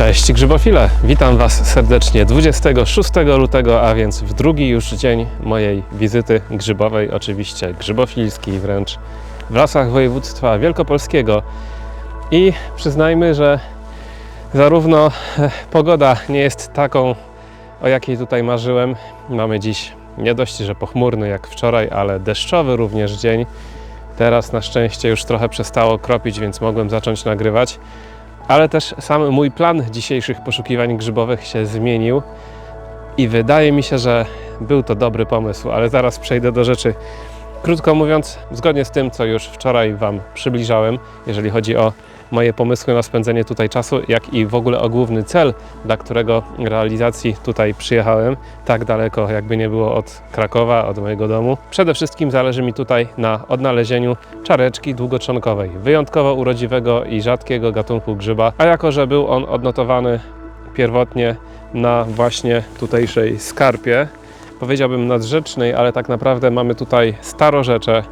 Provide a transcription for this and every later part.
Cześć grzybofile! Witam Was serdecznie 26 lutego, a więc w drugi już dzień mojej wizyty grzybowej, oczywiście grzybofilskiej wręcz, w lasach województwa wielkopolskiego. I przyznajmy, że zarówno e, pogoda nie jest taką, o jakiej tutaj marzyłem. Mamy dziś nie dość, że pochmurny jak wczoraj, ale deszczowy również dzień. Teraz na szczęście już trochę przestało kropić, więc mogłem zacząć nagrywać. Ale też sam mój plan dzisiejszych poszukiwań grzybowych się zmienił i wydaje mi się, że był to dobry pomysł, ale zaraz przejdę do rzeczy. Krótko mówiąc, zgodnie z tym, co już wczoraj Wam przybliżałem, jeżeli chodzi o moje pomysły na spędzenie tutaj czasu, jak i w ogóle o główny cel, dla którego realizacji tutaj przyjechałem, tak daleko jakby nie było od Krakowa, od mojego domu. Przede wszystkim zależy mi tutaj na odnalezieniu czareczki długotrzonkowej, wyjątkowo urodziwego i rzadkiego gatunku grzyba, a jako, że był on odnotowany pierwotnie na właśnie tutejszej skarpie, powiedziałbym nadrzecznej, ale tak naprawdę mamy tutaj starorzecze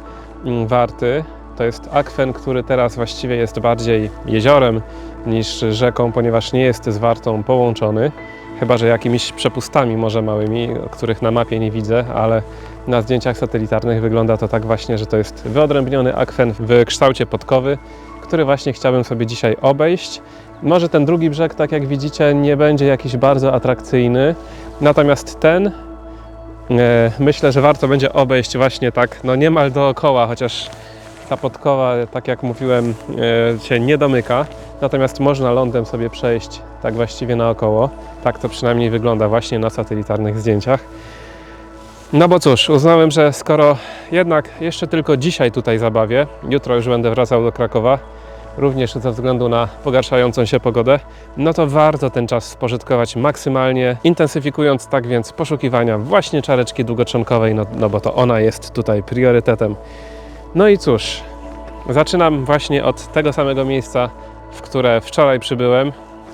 mm, warty, to jest akwen, który teraz właściwie jest bardziej jeziorem niż rzeką, ponieważ nie jest z Wartą połączony. Chyba, że jakimiś przepustami może małymi, których na mapie nie widzę, ale na zdjęciach satelitarnych wygląda to tak właśnie, że to jest wyodrębniony akwen w kształcie podkowy, który właśnie chciałbym sobie dzisiaj obejść. Może ten drugi brzeg, tak jak widzicie, nie będzie jakiś bardzo atrakcyjny, natomiast ten e, myślę, że warto będzie obejść właśnie tak, no niemal dookoła, chociaż ta podkowa, tak jak mówiłem, e, się nie domyka, natomiast można lądem sobie przejść tak właściwie naokoło. Tak to przynajmniej wygląda właśnie na satelitarnych zdjęciach. No bo cóż, uznałem, że skoro jednak jeszcze tylko dzisiaj tutaj zabawię, jutro już będę wracał do Krakowa, również ze względu na pogarszającą się pogodę, no to warto ten czas spożytkować maksymalnie, intensyfikując tak więc poszukiwania właśnie czareczki długotrzonkowej, no, no bo to ona jest tutaj priorytetem. No i cóż, zaczynam właśnie od tego samego miejsca, w które wczoraj przybyłem,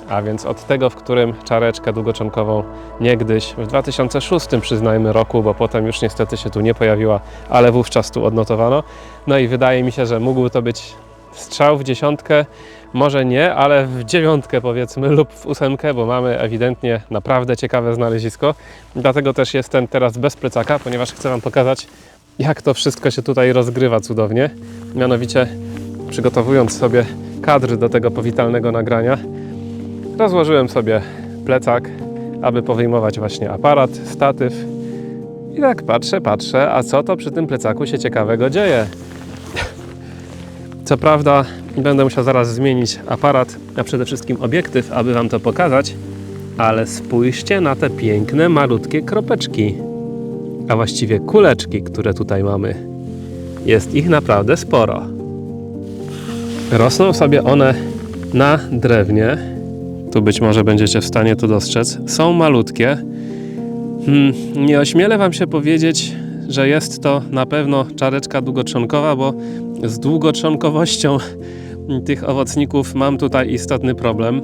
a więc od tego, w którym czareczkę długoczonkową niegdyś w 2006 przyznajmy roku, bo potem już niestety się tu nie pojawiła, ale wówczas tu odnotowano. No i wydaje mi się, że mógł to być strzał w dziesiątkę, może nie, ale w dziewiątkę powiedzmy lub w ósemkę, bo mamy ewidentnie naprawdę ciekawe znalezisko. Dlatego też jestem teraz bez plecaka, ponieważ chcę Wam pokazać, jak to wszystko się tutaj rozgrywa cudownie. Mianowicie przygotowując sobie kadr do tego powitalnego nagrania, rozłożyłem sobie plecak, aby powyjmować właśnie aparat, statyw. I tak patrzę, patrzę, a co to przy tym plecaku się ciekawego dzieje? Co prawda będę musiał zaraz zmienić aparat, a przede wszystkim obiektyw, aby Wam to pokazać, ale spójrzcie na te piękne, malutkie kropeczki a właściwie kuleczki, które tutaj mamy. Jest ich naprawdę sporo. Rosną sobie one na drewnie. Tu być może będziecie w stanie to dostrzec. Są malutkie. Hmm, nie ośmielę Wam się powiedzieć, że jest to na pewno czareczka długotrzonkowa, bo z długotrzonkowością tych owocników mam tutaj istotny problem.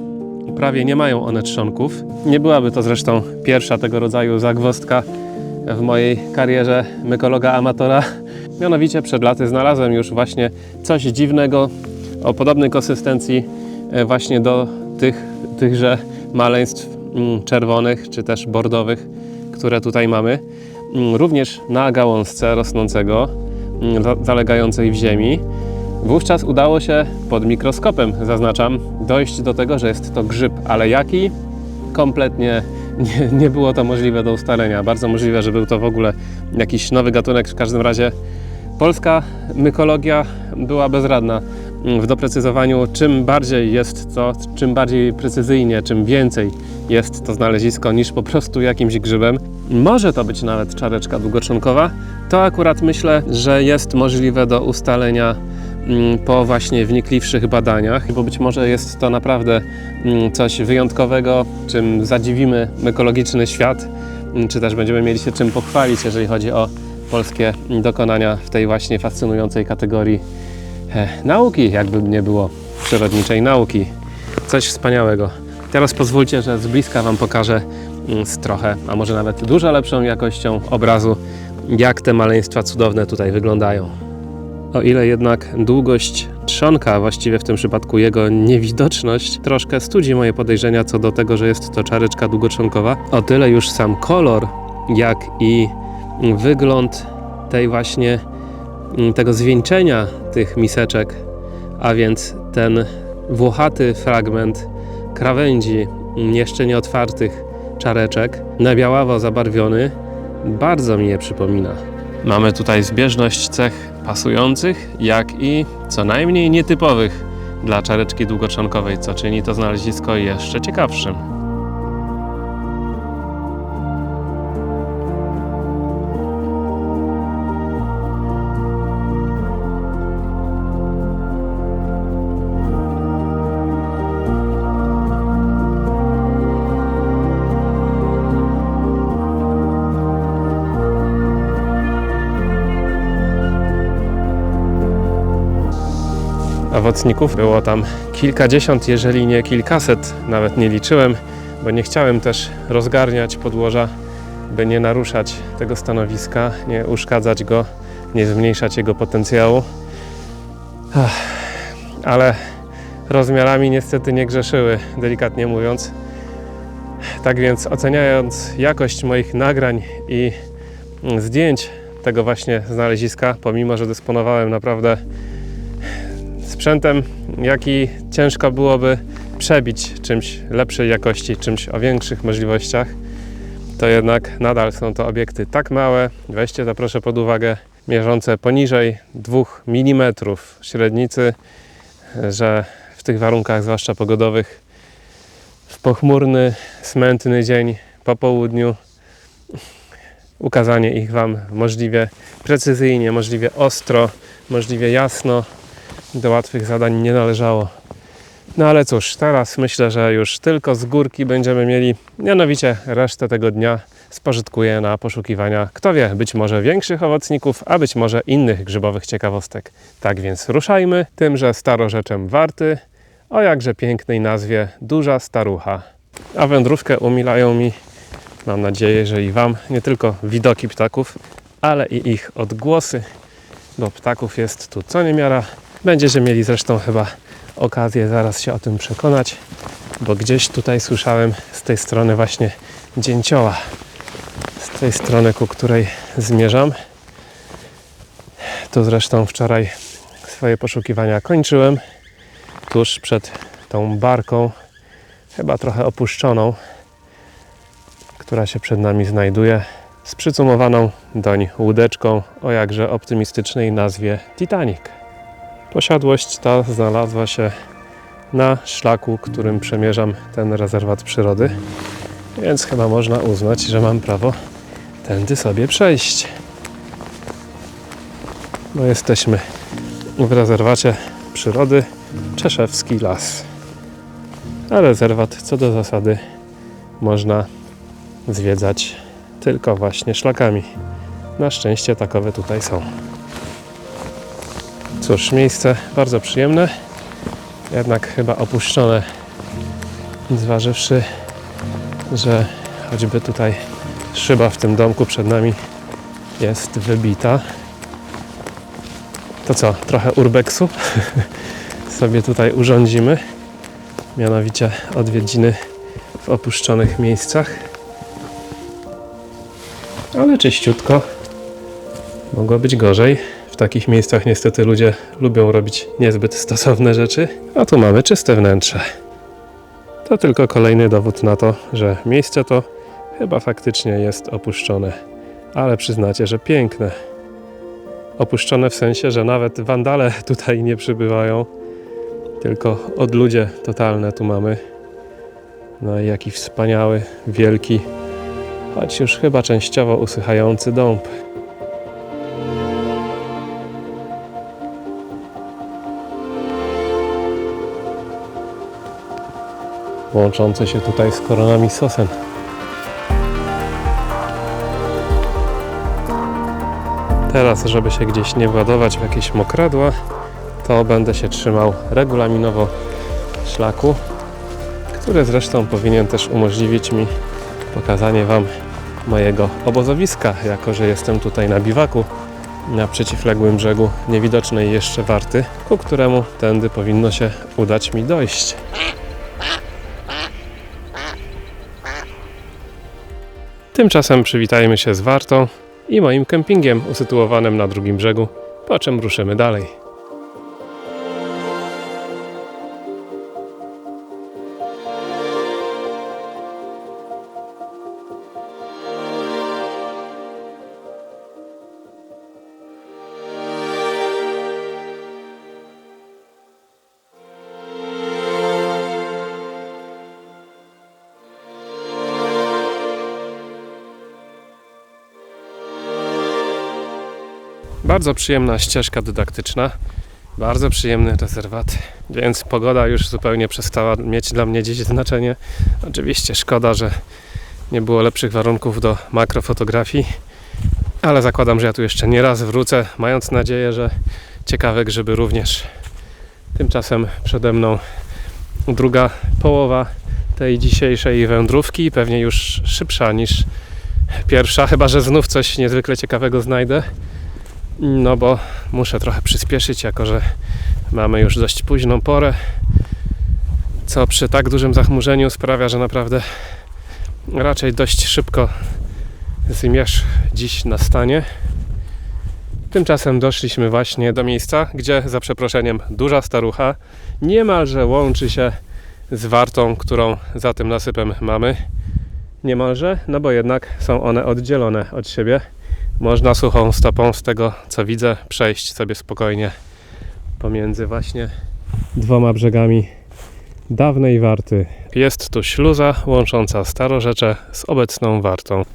Prawie nie mają one trzonków. Nie byłaby to zresztą pierwsza tego rodzaju zagwozdka w mojej karierze mykologa amatora. Mianowicie przed laty znalazłem już właśnie coś dziwnego o podobnej konsystencji e, właśnie do tych, tychże maleństw mm, czerwonych czy też bordowych, które tutaj mamy. Mm, również na gałązce rosnącego, mm, zalegającej w ziemi. Wówczas udało się pod mikroskopem, zaznaczam, dojść do tego, że jest to grzyb, ale jaki? Kompletnie nie, nie było to możliwe do ustalenia. Bardzo możliwe, że był to w ogóle jakiś nowy gatunek. W każdym razie polska mykologia była bezradna w doprecyzowaniu, czym bardziej jest to, czym bardziej precyzyjnie, czym więcej jest to znalezisko niż po prostu jakimś grzybem. Może to być nawet czareczka długoczonkowa. To akurat myślę, że jest możliwe do ustalenia po właśnie wnikliwszych badaniach, bo być może jest to naprawdę mm, coś wyjątkowego, czym zadziwimy ekologiczny świat, mm, czy też będziemy mieli się czym pochwalić, jeżeli chodzi o polskie dokonania w tej właśnie fascynującej kategorii e, nauki, jakby nie było przyrodniczej nauki. Coś wspaniałego. Teraz pozwólcie, że z bliska Wam pokażę z trochę, a może nawet dużo lepszą jakością obrazu, jak te maleństwa cudowne tutaj wyglądają. O ile jednak długość trzonka, właściwie w tym przypadku jego niewidoczność, troszkę studzi moje podejrzenia co do tego, że jest to czareczka długotrzonkowa, o tyle już sam kolor, jak i wygląd tej właśnie mm, tego zwieńczenia tych miseczek, a więc ten włochaty fragment krawędzi jeszcze nieotwartych czareczek, na białawo zabarwiony, bardzo mi je przypomina. Mamy tutaj zbieżność cech pasujących, jak i co najmniej nietypowych dla czareczki długotrzonkowej, co czyni to znalezisko jeszcze ciekawszym. Owocników było tam kilkadziesiąt, jeżeli nie kilkaset, nawet nie liczyłem, bo nie chciałem też rozgarniać podłoża, by nie naruszać tego stanowiska, nie uszkadzać go, nie zmniejszać jego potencjału. Ale rozmiarami niestety nie grzeszyły, delikatnie mówiąc. Tak więc oceniając jakość moich nagrań i zdjęć tego właśnie znaleziska, pomimo że dysponowałem naprawdę sprzętem, jaki ciężko byłoby przebić czymś lepszej jakości, czymś o większych możliwościach, to jednak nadal są to obiekty tak małe, weźcie to proszę pod uwagę, mierzące poniżej 2 mm średnicy, że w tych warunkach, zwłaszcza pogodowych, w pochmurny, smętny dzień po południu, ukazanie ich Wam możliwie precyzyjnie, możliwie ostro, możliwie jasno, do łatwych zadań nie należało. No ale cóż, teraz myślę, że już tylko z górki będziemy mieli, mianowicie resztę tego dnia spożytkuję na poszukiwania, kto wie, być może większych owocników, a być może innych grzybowych ciekawostek. Tak więc ruszajmy tymże starorzeczem Warty, o jakże pięknej nazwie Duża Starucha. A wędrówkę umilają mi, mam nadzieję, że i Wam, nie tylko widoki ptaków, ale i ich odgłosy, bo ptaków jest tu co niemiara. Będziecie mieli zresztą chyba okazję zaraz się o tym przekonać, bo gdzieś tutaj słyszałem z tej strony właśnie dzięcioła. Z tej strony, ku której zmierzam. Tu zresztą wczoraj swoje poszukiwania kończyłem. Tuż przed tą barką, chyba trochę opuszczoną, która się przed nami znajduje, z przycumowaną doń łódeczką o jakże optymistycznej nazwie Titanic. Posiadłość ta znalazła się na szlaku, którym przemierzam ten rezerwat przyrody, więc chyba można uznać, że mam prawo tędy sobie przejść. No jesteśmy w rezerwacie przyrody Czeszewski Las. A rezerwat co do zasady można zwiedzać tylko właśnie szlakami. Na szczęście takowe tutaj są. Cóż, miejsce bardzo przyjemne, jednak chyba opuszczone, zważywszy, że choćby tutaj szyba w tym domku przed nami jest wybita. To co, trochę urbexu sobie tutaj urządzimy, mianowicie odwiedziny w opuszczonych miejscach. Ale czyściutko, mogło być gorzej takich miejscach niestety ludzie lubią robić niezbyt stosowne rzeczy, a tu mamy czyste wnętrze. To tylko kolejny dowód na to, że miejsce to chyba faktycznie jest opuszczone, ale przyznacie, że piękne. Opuszczone w sensie, że nawet wandale tutaj nie przybywają, tylko odludzie totalne tu mamy. No i jaki wspaniały, wielki, choć już chyba częściowo usychający dąb. Łączące się tutaj z koronami sosen. Teraz, żeby się gdzieś nie władować w jakieś mokradła, to będę się trzymał regulaminowo szlaku, który zresztą powinien też umożliwić mi pokazanie Wam mojego obozowiska, jako że jestem tutaj na biwaku, na przeciwległym brzegu niewidocznej jeszcze warty, ku któremu tędy powinno się udać mi dojść. Tymczasem przywitajmy się z Wartą i moim kempingiem usytuowanym na drugim brzegu, po czym ruszymy dalej. Bardzo przyjemna ścieżka dydaktyczna, bardzo przyjemny rezerwat, więc pogoda już zupełnie przestała mieć dla mnie dziś znaczenie. Oczywiście szkoda, że nie było lepszych warunków do makrofotografii, ale zakładam, że ja tu jeszcze nie raz wrócę, mając nadzieję, że ciekawe grzyby również. Tymczasem przede mną druga połowa tej dzisiejszej wędrówki, pewnie już szybsza niż pierwsza, chyba że znów coś niezwykle ciekawego znajdę. No bo muszę trochę przyspieszyć, jako że mamy już dość późną porę, co przy tak dużym zachmurzeniu sprawia, że naprawdę raczej dość szybko zmierzch dziś nastanie. Tymczasem doszliśmy właśnie do miejsca, gdzie za przeproszeniem duża starucha niemalże łączy się z wartą, którą za tym nasypem mamy. Niemalże, no bo jednak są one oddzielone od siebie. Można suchą stopą, z tego co widzę, przejść sobie spokojnie pomiędzy właśnie dwoma brzegami dawnej warty. Jest tu śluza łącząca Starorzecze z obecną wartą.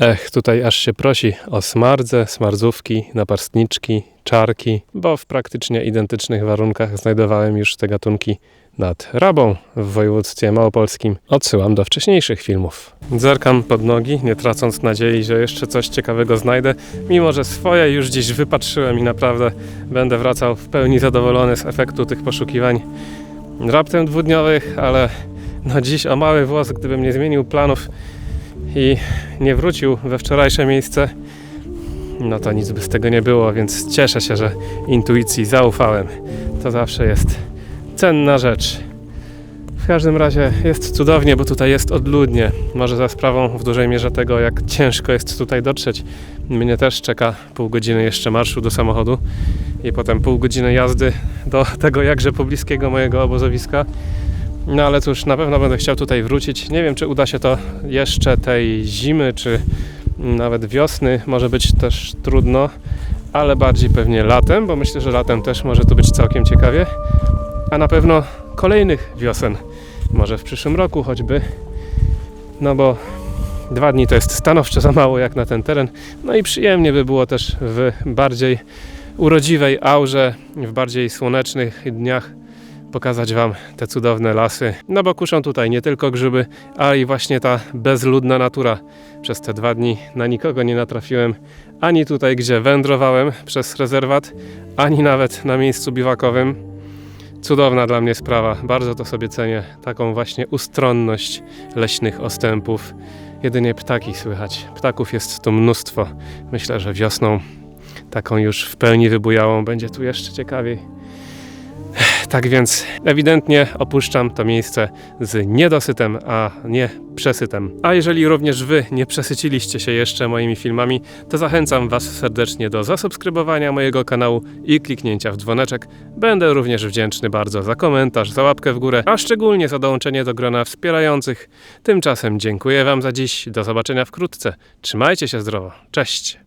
Ech, tutaj aż się prosi o smardze, smardzówki, napastniczki, czarki, bo w praktycznie identycznych warunkach znajdowałem już te gatunki nad Rabą w województwie małopolskim. Odsyłam do wcześniejszych filmów. Zerkam pod nogi, nie tracąc nadziei, że jeszcze coś ciekawego znajdę, mimo że swoje już dziś wypatrzyłem i naprawdę będę wracał w pełni zadowolony z efektu tych poszukiwań. Raptem dwudniowych, ale no dziś o mały włos, gdybym nie zmienił planów i nie wrócił we wczorajsze miejsce, no to nic by z tego nie było, więc cieszę się, że intuicji zaufałem. To zawsze jest cenna rzecz. W każdym razie jest cudownie, bo tutaj jest odludnie. Może za sprawą w dużej mierze tego, jak ciężko jest tutaj dotrzeć. Mnie też czeka pół godziny jeszcze marszu do samochodu i potem pół godziny jazdy do tego jakże pobliskiego mojego obozowiska. No ale cóż, na pewno będę chciał tutaj wrócić. Nie wiem, czy uda się to jeszcze tej zimy, czy nawet wiosny. Może być też trudno, ale bardziej pewnie latem, bo myślę, że latem też może tu być całkiem ciekawie. A na pewno kolejnych wiosen. Może w przyszłym roku choćby. No bo dwa dni to jest stanowczo za mało jak na ten teren. No i przyjemnie by było też w bardziej urodziwej aurze, w bardziej słonecznych dniach pokazać Wam te cudowne lasy. No bo kuszą tutaj nie tylko grzyby, ale i właśnie ta bezludna natura. Przez te dwa dni na nikogo nie natrafiłem, ani tutaj, gdzie wędrowałem przez rezerwat, ani nawet na miejscu biwakowym. Cudowna dla mnie sprawa, bardzo to sobie cenię, taką właśnie ustronność leśnych ostępów. Jedynie ptaki słychać. Ptaków jest tu mnóstwo. Myślę, że wiosną taką już w pełni wybujałą będzie tu jeszcze ciekawiej. Tak więc ewidentnie opuszczam to miejsce z niedosytem, a nie przesytem. A jeżeli również Wy nie przesyciliście się jeszcze moimi filmami, to zachęcam Was serdecznie do zasubskrybowania mojego kanału i kliknięcia w dzwoneczek. Będę również wdzięczny bardzo za komentarz, za łapkę w górę, a szczególnie za dołączenie do grona wspierających. Tymczasem dziękuję Wam za dziś. Do zobaczenia wkrótce. Trzymajcie się zdrowo. Cześć!